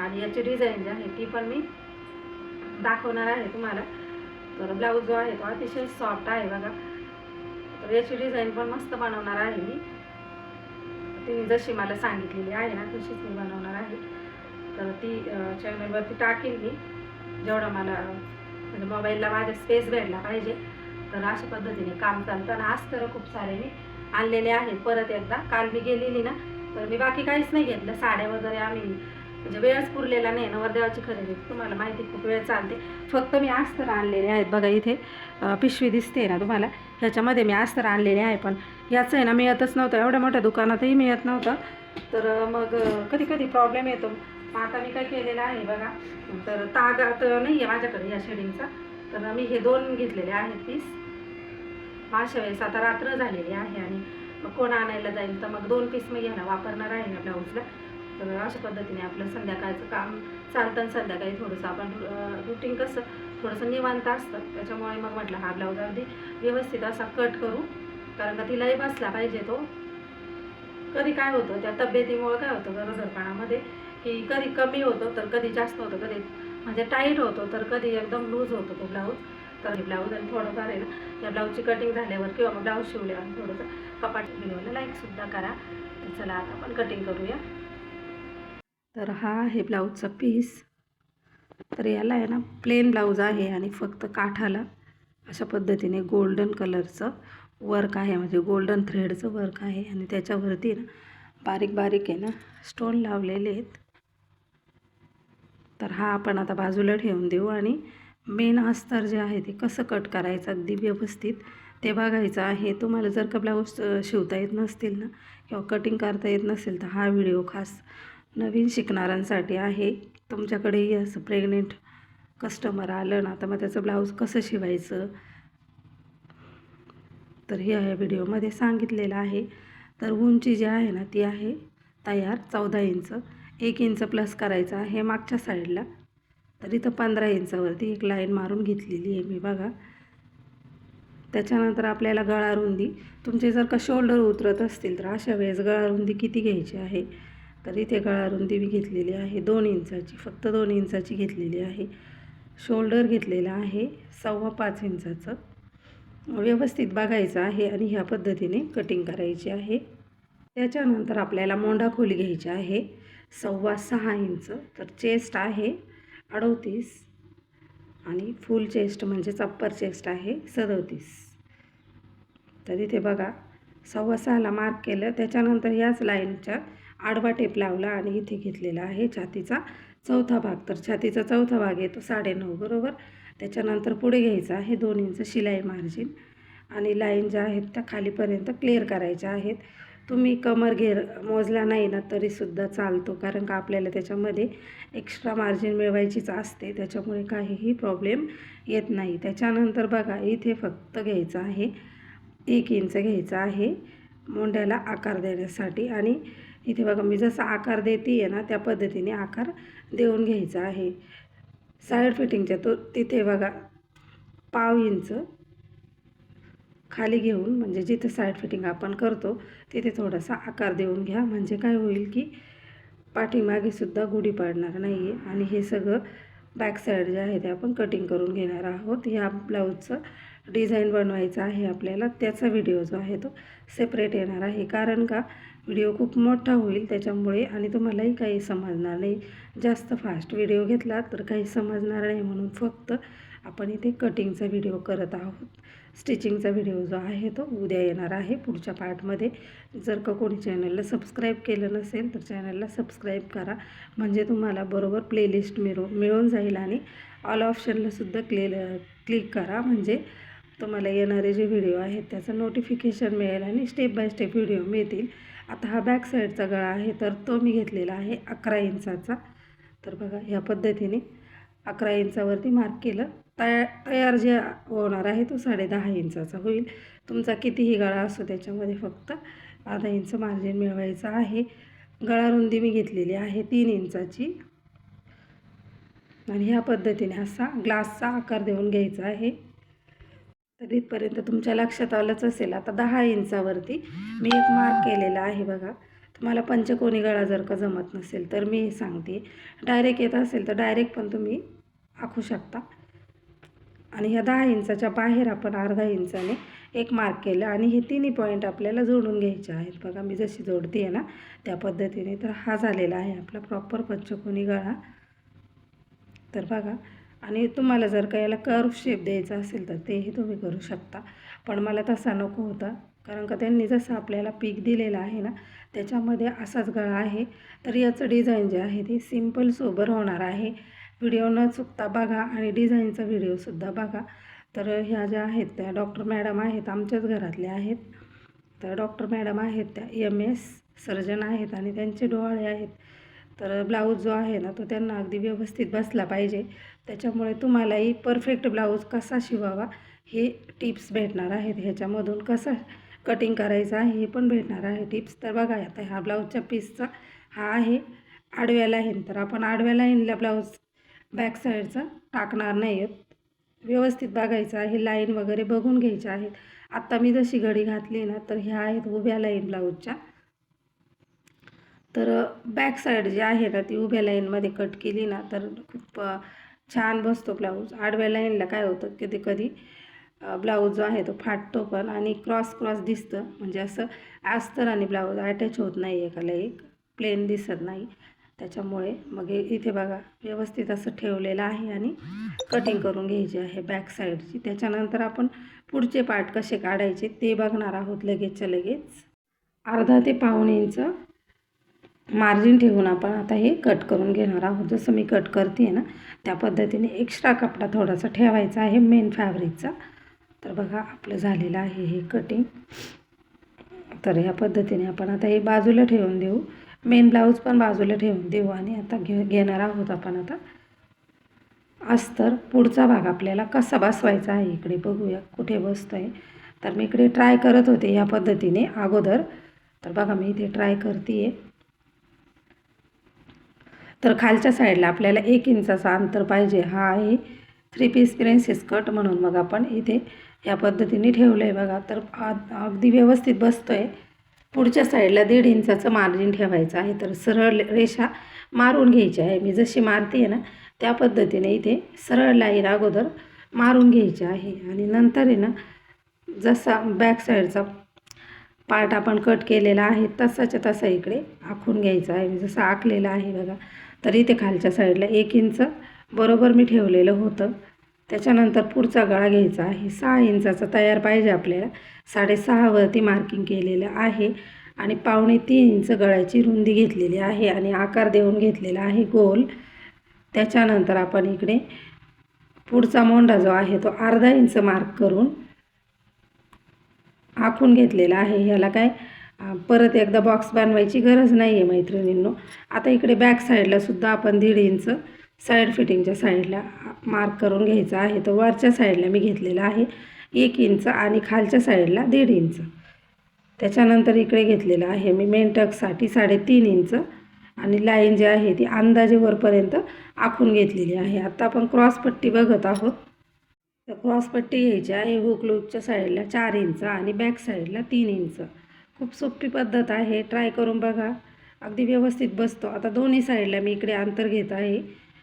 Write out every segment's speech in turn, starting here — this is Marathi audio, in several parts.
आणि याची डिझाईन जी आहे ती पण मी दाखवणार आहे तुम्हाला. तर ब्लाऊज जो आहे तो अतिशय सॉफ्ट आहे बघा. तर याची डिझाईन पण मस्त बनवणार आहे मी. तिने जशी मला सांगितलेली आहे ना तशीच मी बनवणार आहे. तर ती चॅनलवरती टाकेल मी. जेवढं मला म्हणजे मोबाईलला माझ्या स्पेस भेटला पाहिजे. तर अशा पद्धतीने काम चालतं आणि आज तर खूप सारे मी आणलेले आहेत. परत एकदा काल मी गेलेली ना तर मी बाकी काहीच नाही घेतलं. साड्या वगैरे आम्ही म्हणजे वेळच पुरलेला नाही नवरदेवाची खरेदी. तुम्हाला माहिती खूप वेळ चालते. फक्त मी अस्तर आणलेले आहेत बघा इथे. पिशवी दिसते ना तुम्हाला. ह्याच्यामध्ये मी अस्तर आणलेले आहे पण याचं आहे ना मिळतच नव्हतं. एवढ्या मोठ्या दुकानातही मिळत नव्हतं. तर मग कधी कधी प्रॉब्लेम येतो. मग आता मी काय केलेलं आहे बघा. तर तागा तर नाही आहे माझ्याकडे या शेडिंगचा. तर मी हे दोन घेतलेले आहेत पीस मागच्या वेळेस आता रात्र झालेली आहे आणि मग कोण आणायला जाईल? तर मग दोन पीस मी घ्यायला वापरणार आहे ना ब्लाऊजला. तर अशा पद्धतीने आपलं संध्याकाळचं काम चालतं आणि संध्याकाळी थोडंसं आपण रुटीन कसं थोडंसं निवांत असतं. त्याच्यामुळे मग म्हटलं हा ब्लाऊज अगदी व्यवस्थित असा कट करू. कारण का तिलाही बसला पाहिजे तो. कधी काय होतं त्या तब्येतीमुळं काय होतं गरोदरपणामध्ये की कधी कमी होतो तर कधी जास्त होतं कधी म्हणजे टाईट होतो तर कधी एकदम लूज होतो तो ब्लाऊज तर हे ब्लाऊज आणि थोडंफार आहे ना या ब्लाऊजची कटिंग झाल्यावर किंवा मग ब्लाऊज शिवल्यावर थोडंसं कपाट व्हिडिओला लाईकसुद्धा करा. तर चला आता आपण कटिंग करूया. तर हा आहे ब्लाऊजचा पीस. तर याला आहे ना प्लेन ब्लाऊज आहे आणि फक्त काठाला अशा पद्धतीने गोल्डन कलरचं वर्क आहे. म्हणजे गोल्डन थ्रेडचं वर्क आहे. आणि त्याच्यावरती ना बारीक बारीक आहे ना स्टोन लावलेले आहेत. तर हा आपण आता बाजूला ठेवून देऊ. आणि मेन अस्तर जे आहे ते कसं कट करायचं अगदी व्यवस्थित ते बघायचं आहे. तुम्हाला जर का ब्लाऊज शिवता येत नसतील ना किंवा कटिंग करता येत नसेल तर हा व्हिडिओ खास नवीन शिकणाऱ्यांसाठी आहे. तुमच्याकडेही असं प्रेग्नेंट कस्टमर आलं ना तर मग त्याचं ब्लाऊज कसं शिवायचं? तर हे या व्हिडिओमध्ये सांगितलेलं आहे. तर उंची जी आहे ना ती आहे तयार चौदा इंच. एक इंच प्लस करायचं आहे मागच्या साईडला तर इथं पंधरा इंचावरती एक लाईन मारून घेतलेली आहे मी बघा. त्याच्यानंतर आपल्याला गळा रुंदी. तुमचे जर का शोल्डर उतरत असतील तर अशा वेळेस गळा रुंदी किती घ्यायची आहे? तर इथे गळा रुंदी मी घेतलेली आहे. दोन इंचाची फक्त दोन इंचाची घेतलेली आहे. शोल्डर घेतलेला आहे सव्वा पाच इंचाचं. व्यवस्थित बघायचं आहे आणि ह्या पद्धतीने कटिंग करायची आहे. त्याच्यानंतर आपल्याला मोंढा खोली घ्यायची आहे. सव्वा सहा इंच तर चेस्ट आहे अडोतीस आणि फुल चेस्ट म्हणजे अप्पर चेस्ट आहे सदोतीस. तर इथे बघा सव्वा सहाला मार्क केलं. त्याच्यानंतर याच लाईनच्या आडवा टेप लावला आणि इथे घेतलेला आहे छातीचा चौथा भाग. तर छातीचा चौथा भाग येतो साडेनऊ बरोबर? त्याच्यानंतर पुढे घ्यायचं आहे दोन इंच शिलाई मार्जिन आणि लाईन ज्या आहेत त्या खालीपर्यंत क्लिअर करायच्या आहेत. तुम्ही कमर घेर मोजला नाही ना तरीसुद्धा चालतो कारण का आपल्याला त्याच्यामध्ये एक्स्ट्रा मार्जिन मिळवायचीच असते त्याच्यामुळे काहीही प्रॉब्लेम येत नाही. त्याच्यानंतर बघा इथे फक्त घ्यायचं आहे एक इंच घ्यायचं आहे मोंड्याला आकार देण्यासाठी आणि इथे बघा मी जसा आकार देते आहे ना त्या पद्धतीने आकार देऊन घ्यायचा आहे. साईड फिटिंगच्या तो तिथे बघा पाव इंच खाली घेऊन म्हणजे जिथे साईड फिटिंग आपण करतो तिथे थोडासा आकार देऊन घ्या. म्हणजे काय होईल की पाठीमागेसुद्धा गुढी पाडणार नाही आहे आणि हे सगळं बॅक साईड जे आहे ते आपण कटिंग करून घेणार आहोत. ह्या ब्लाऊजचं डिझाईन बनवायचा आहे आपल्याला त्याचा व्हिडिओ जो आहे तो सेपरेट येणार आहे. कारण का व्हिडिओ खूप मोठा होईल त्याच्यामुळे आणि तुम्हालाही काही समजणार नाही. जास्त फास्ट व्हिडिओ घेतला तर काही समजणार नाही म्हणून फक्त आपण इथे कटिंगचा व्हिडिओ करत आहोत. स्टिचिंगचा व्हिडिओ जो आहे तो उद्या येणार आहे पुढच्या पार्टमध्ये जर का कोणी चॅनलला सबस्क्राईब केलं नसेल तर चॅनलला सबस्क्राईब करा. म्हणजे तुम्हाला बरोबर प्लेलिस्ट मिळू मिळून जाईल आणि ऑल ऑप्शनलासुद्धा क्ले क्लिक करा. म्हणजे तुम्हाला येणारे जे व्हिडिओ आहेत त्याचं नोटिफिकेशन मिळेल आणि स्टेप बाय स्टेप व्हिडिओ मिळतील. आता हा बॅक साईडचा गळा आहे तर तो मी घेतलेला आहे अकरा इंचाचा. तर बघा ह्या पद्धतीने अकरा इंचावरती मार्क केलं. तया तयार जे होणार आहे तो साडेदहा इंचाचा होईल. तुमचा कितीही गळा असो त्याच्यामध्ये फक्त अर्धा इंच मार्जिन मिळवायचं आहे. गळा रुंदी मी घेतलेली आहे तीन इंचाची. आणि ह्या पद्धतीने असा ग्लासचा आकार देऊन घ्यायचा आहे. तर इथपर्यंत तुमच्या लक्षात आलंच असेल. आता दहा इंचावरती मी एक मार्क केलेला आहे बघा. तुम्हाला पंचकोनी गळा जर का जमत नसेल तर मी सांगते. डायरेक्ट येत असेल तर डायरेक्ट पण तुम्ही आखू शकता. आणि ह्या दहा इंचाच्या बाहेर आपण अर्धा इंचाने एक मार्क केलं आणि हे तिन्ही पॉईंट आपल्याला जोडून घ्यायचे आहेत. बघा मी जशी जोडते आहे ना त्या पद्धतीने. तर हा झालेला आहे आपला प्रॉपर पंचकोनी गळा. तर बघा आणि तुम्हाला जर का याला कर्व शेप द्यायचा असेल तर तेही तुम्ही करू शकता. पण मला तसा नको होता. कारण का त्यांनी जसं आपल्याला पीक दिलेलं आहे ना त्याच्यामध्ये असाच गळा आहे. तर याचं डिझाईन जे आहे ते सिंपल सोबर होणार आहे. व्हिडिओ न चुकता बघा आणि डिझाईनचा व्हिडिओसुद्धा बघा. तर ह्या ज्या आहेत त्या डॉक्टर मॅडम आहेत आमच्याच घरातल्या आहेत. तर डॉक्टर मॅडम आहेत त्या एम एस सर्जन आहेत आणि त्यांचे डोळे आहेत. तर ब्लाऊज जो आहे ना तो त्यांना अगदी व्यवस्थित बसला पाहिजे. त्याच्यामुळे तुम्हालाही परफेक्ट ब्लाऊज कसा शिवावा हे टिप्स भेटणार आहेत. ह्याच्यामधून कसं कटिंग करायचं आहे हे पण भेटणार आहे टिप्स. तर बघा आता ह्या ब्लाऊजच्या पीसचा हा आहे. आडव्या लाईन तर आपण आडव्या लाईनला ब्लाऊज बॅक साईडचा टाकणार नाही आहेत व्यवस्थित बघायचं आहे लाईन वगैरे बघून घ्यायच्या आहेत. आत्ता मी जशी घडी घातली ना तर ह्या आहेत उभ्या लाईन ब्लाऊजच्या. तर बॅक साईड जी आहे ना ती उभ्या लाईनमध्ये कट केली ना तर खूप छान बसतो ब्लाऊज आडव्या लाईनला काय होतं कधी कधी ब्लाऊज जो आहे तो फाटतो पण आणि क्रॉस क्रॉस दिसतं. म्हणजे असं अस्तर आणि ब्लाऊज अटॅच होत नाही एकाला एक प्लेन दिसत नाही. त्याच्यामुळे मग इथे बघा व्यवस्थित असं ठेवलेलं आहे आणि कटिंग करून घ्यायची आहे बॅक साईडची त्याच्यानंतर आपण पुढचे पार्ट कसे काढायचे ते बघणार आहोत लगेचच्या लगेच. अर्धा ते पाऊण इंच मार्जिन ठेवून आपण आता हे कट करून घेणार आहोत. जसं मी कट करते आहे ना त्या पद्धतीने एक्स्ट्रा कपडा थोडासा ठेवायचा आहे मेन फॅब्रिकचा तर बघा आपलं झालेलं आहे हे कटिंग तर ह्या पद्धतीने आपण आता हे बाजूला ठेवून देऊ. मेन ब्लाऊज पण बाजूला ठेवून देऊ आणि आता घे घेणार आहोत आपण आता. अस्तर पुढचा भाग आपल्याला कसा बसवायचा आहे इकडे बघूया कुठे बसतो आहे तर मी इकडे ट्राय करत होते ह्या पद्धतीने अगोदर. तर बघा मी इथे ट्राय करते आहे तर खालच्या साईडला आपल्याला एक इंचाचा अंतर पाहिजे. हा आहे थ्री पीस प्रिन्सेस कट म्हणून मग आपण इथे या पद्धतीने ठेवलं आहे बघा. तर अगदी व्यवस्थित बसतो आहे पुढच्या साईडला दीड इंचाचं मार्जिन ठेवायचं आहे. तर सरळ रेषा मारून घ्यायची आहे. मी जशी मारते आहे ना त्या पद्धतीने इथे सरळ लाईन अगोदर मारून घ्यायची आहे. आणि नंतर आहे ना जसा बॅक साईडचा पार्ट आपण कट केलेला आहे तसाच्या तसा इकडे आखून घ्यायचा आहे. मी जसं आखलेलं आहे बघा. तर इथे खालच्या साईडला एक इंच बरोबर मी ठेवलेलं होतं. त्याच्यानंतर पुढचा गळा घ्यायचा आहे. सहा इंचाचा तयार पाहिजे आपल्याला. साडेसहावरती मार्किंग केलेलं आहे आणि पावणे तीन इंच गळ्याची रुंदी घेतलेली आहे आणि आकार देऊन घेतलेला आहे गोल. त्याच्यानंतर आपण इकडे पुढचा मोंडा जो आहे तो अर्धा इंच मार्क करून आखून घेतलेला आहे. ह्याला काय परत एकदा बॉक्स बनवायची गरज नाही आहे मैत्रिणींनो. आता इकडे बॅक साईडला सुद्धा आपण दीड इंच साईड फिटिंगच्या साईडला मार्क करून घ्यायचा आहे. तर वरच्या साईडला मी घेतलेला आहे. एक इंच आणि खालच्या साईडला दीड इंच त्याच्यानंतर इकडे घेतलेलं आहे मी मेन साडेतीन इंच आणि लाईन जी आहे ती अंदाजे वरपर्यंत आखून घेतलेली आहे. आत्ता आपण क्रॉसपट्टी बघत आहोत. तर क्रॉसपट्टी घ्यायची आहे हुक लूपच्या साईडला चार इंच आणि बॅक साईडला तीन इंच खूप सोपी पद्धत आहे. ट्राय करून बघा. अगदी व्यवस्थित बसतो. आता दोन्ही साईडला मी इकडे अंतर घेत आहे.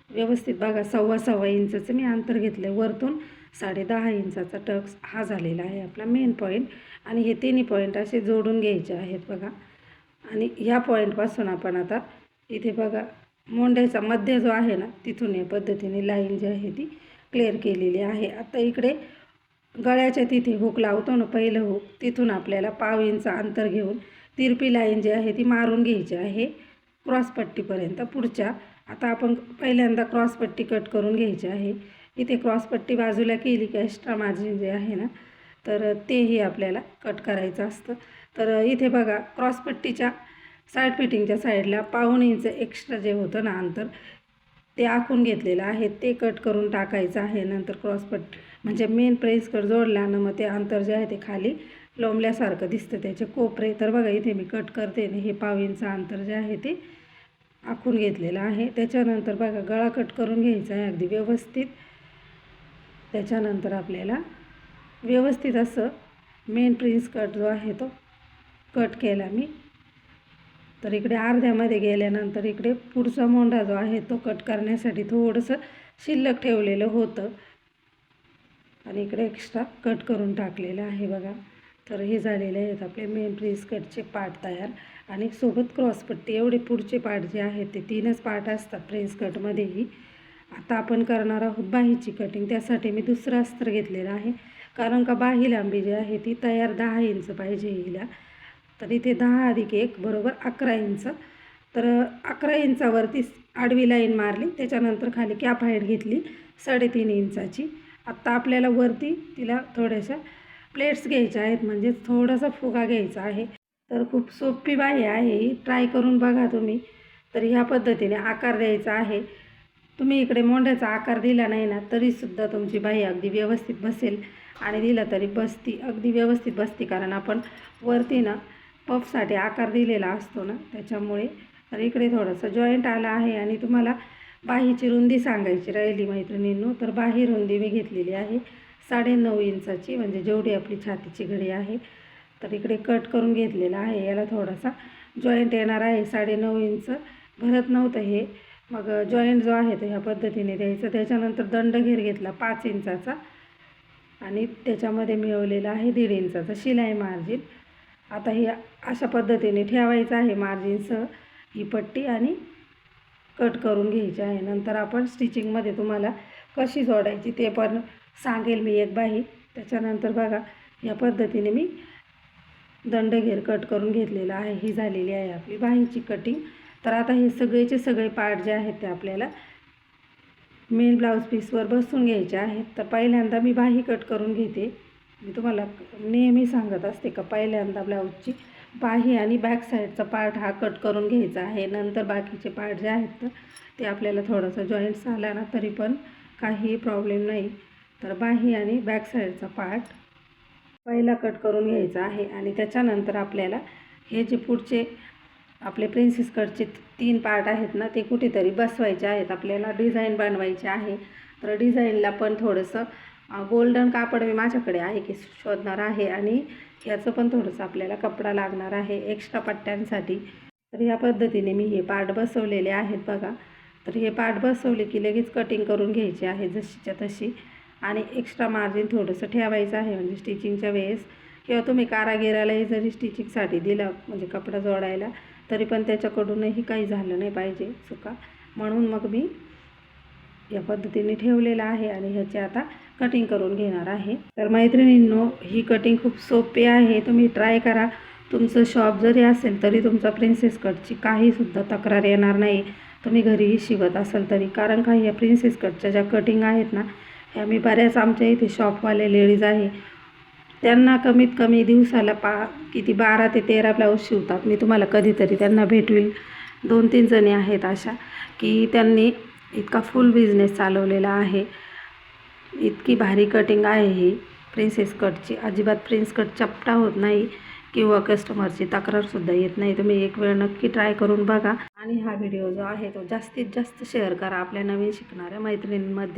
व्यवस्थित बघा सव्वा सव्वा इंचाचं मी अंतर घेतलं आहे वरतून साडे दहा इंचाचा टक्स हा झालेला आहे आपला मेन पॉईंट आणि हे तिन्ही पॉईंट असे जोडून घ्यायचे आहेत बघा. आणि ह्या पॉईंटपासून आपण आता इथे बघा मोंढ्याचा मध्य जो आहे ना तिथून या पद्धतीने लाईन जी आहे ती क्लिअर केलेली आहे. आता इकडे गळ्याच्या तिथे हुक लावतो ना पहिलं हुक तिथून आपल्याला पाव इंच अंतर घेऊन तिरपी लाईन जी आहे ती मारून घ्यायची आहे. क्रॉसपट्टीपर्यंत पुढच्या आता आपण पहिल्यांदा क्रॉसपट्टी कट करून घ्यायची आहे. इथे क्रॉसपट्टी बाजूला केली की एक्स्ट्रा मार्जिन जे आहे ना तर तेही आपल्याला कट करायचं असतं. तर इथे बघा क्रॉसपट्टीच्या साईड फिटिंगच्या साईडला पाऊण इंच एक्स्ट्रा जे होतं ना अंतर ते आखून घेतलेलं आहे. ते कट करून टाकायचं आहे. नंतर क्रॉसपट म्हणजे मेन प्रेस कट जोडला मग ते अंतर जे आहे ते खाली लोंबल्यासारखं दिसतं. त्याचे कोपरे तर बघा इथे मी कट करते ना हे पाव अंतर जे आहे ते आखून घेतलेलं आहे. त्याच्यानंतर बघा गळा कट करून घ्यायचा आहे अगदी व्यवस्थित. त्याच्यानंतर आपल्याला व्यवस्थित असं मेन प्रिन्स कट जो आहे तो कट केला मी. तर इकडे अर्ध्यामध्ये गेल्यानंतर इकडे पुढचा मोंढा जो आहे तो कट करण्यासाठी थोडंसं शिल्लक ठेवलेलं होतं. आणि इकडे एक्स्ट्रा कट करून टाकलेलं आहे बघा. तर हे झालेले आहेत आपले मेन प्रिन्स कटचे पार्ट तयार. आणि सोबत क्रॉसपट्टी एवढे पुढचे पार्ट जे आहेत ते तीनच पार्ट असतात प्रिन्स कटमध्येही आता आपण करणार आहोत बाहीची कटिंग त्यासाठी मी दुसरं अस्त्र घेतलेलं आहे. कारण का बाही लांबी जी आहे ती तयार दहा इंच पाहिजे हिला. तर इथे दहा अधिक एक बरोबर अकरा इंच. तर अकरा इंचावरती आडवी लाईन मारली त्याच्यानंतर खाली कॅप हाईट घेतली साडेतीन इंचाची. आत्ता आपल्याला वरती तिला थोड्याशा प्लेट्स घ्यायच्या आहेत म्हणजे थोडासा फुगा घ्यायचा आहे. तर खूप सोपी बाही आहे ही ट्राय करून बघा तुम्ही. तर ह्या पद्धतीने आकार द्यायचा आहे. तुम्ही इकडे मोंढ्याचा आकार दिला नाही ना तरीसुद्धा तुमची बाई अगदी व्यवस्थित बसेल. आणि दिला तरी बसती अगदी व्यवस्थित बसती कारण आपण वरती ना पफसाठी आकार दिलेला असतो ना त्याच्यामुळे. तर इकडे थोडंसं जॉईंट आला आहे आणि तुम्हाला बाहीची रुंदी सांगायची राहिली मैत्रिणींनो तर बाही रुंदी मी घेतलेली आहे. साडेनऊ इंचाची म्हणजे जेवढी आपली छातीची घडी आहे. तर इकडे कट करून घेतलेला आहे याला थोडासा जॉईंट येणार आहे. साडेनऊ इंच भरत नव्हतं हे. मग जॉईंट जो आहे तो ह्या पद्धतीने द्यायचा. त्याच्यानंतर दंडघेर घेतला पाच इंचाचा. आणि त्याच्यामध्ये मिळवलेला आहे दीड इंचाचा शिलाई मार्जिन आता हे अशा पद्धतीने ठेवायचं आहे मार्जिनसह ही पट्टी आणि कट करून घ्यायची आहे. नंतर आपण स्टिचिंगमध्ये तुम्हाला कशी जोडायची ते पण सांगेल मी एक बाही त्याच्यानंतर बघा या पद्धतीने मी दंडघेर कट करून घेतलेला आहे. ही झालेली आहे आपली बाहीची कटिंग तर आता हे सगळेचे सगळे पार्ट जे आहेत ते आपल्याला मेन ब्लाऊज पीसवर बसून घ्यायचे आहेत. तर पहिल्यांदा मी बाही कट करून घेते. मी तुम्हाला नेहमी सांगत असते का पहिल्यांदा ब्लाऊजची बाही आणि बॅक साईडचा पार्ट हा कट करून घ्यायचा आहे. नंतर बाकीचे पार्ट जे आहेत तर ते आपल्याला थोडंसं जॉईंट्स आला ना तरी पण काही प्रॉब्लेम नाही. तर बाही आणि बॅक साईडचा पार्ट पहिला कट करून घ्यायचा आहे आणि त्याच्यानंतर आपल्याला हे जे पुढचे आपले प्रिन्सेस कटचे तीन पार्ट आहेत ना ते कुठेतरी बसवायचे आहेत. आपल्याला डिझाईन बनवायचे आहे. तर डिझाईनला पण थोडंसं गोल्डन कापड मी माझ्याकडे आहे की शोधणार आहे आणि ह्याचं पण थोडंसं आपल्याला कपडा लागणार आहे एक्स्ट्रा पट्ट्यांसाठी. तर या पद्धतीने मी हे पार्ट बसवलेले आहेत बघा. तर हे पार्ट बसवले की लगेच कटिंग करून घ्यायचे आहे जशीच्या तशी. आणि एक्स्ट्रा मार्जिन थोडंसं ठेवायचं आहे म्हणजे स्टिचिंगच्या वेळेस. किंवा तुम्ही कारागिरालाही जरी स्टिचिंगसाठी दिलं म्हणजे कपडा जोडायला तरी पण त्याच्याकडूनही काही झालं नाही पाहिजे चुका. म्हणून मग मी या पद्धतीने ठेवलेलं आहे आणि ह्याचे आता कटिंग करून घेणार आहे. तर मैत्रिणींनो ही कटिंग खूप सोपी आहे. तुम्ही ट्राय करा. तुमचं शॉप जरी असेल तरी तुमचा प्रिन्सेस कटची काहीसुद्धा तक्रार येणार नाही. तुम्ही घरीही शिवत असाल तरी. कारण का या प्रिन्सेस कटच्या ज्या कटिंग आहेत ना ह्या मी बऱ्याच आमच्या इथे शॉपवाले लेडीज आहे. त्यांना कमीत कमी दिवसाला पा किती बारा ते तेरा ब्लाऊज शिवतात. मी तुम्हाला कधीतरी त्यांना भेटवील. दोन तीन जणी आहेत अशा की त्यांनी इतका फुल बिझनेस चालवलेला आहे. इतकी भारी कटिंग आहे ही. प्रिन्सेस कटची अजिबात प्रिन्स कट चपटा होत नाही किंवा कस्टमरची तक्रारसुद्धा येत नाही. तुम्ही एक वेळ नक्की ट्राय करून बघा. आणि हा व्हिडिओ जो आहे तो जास्तीत जास्त शेअर करा आपल्या नवीन शिकणाऱ्या मैत्रिणींमध्ये.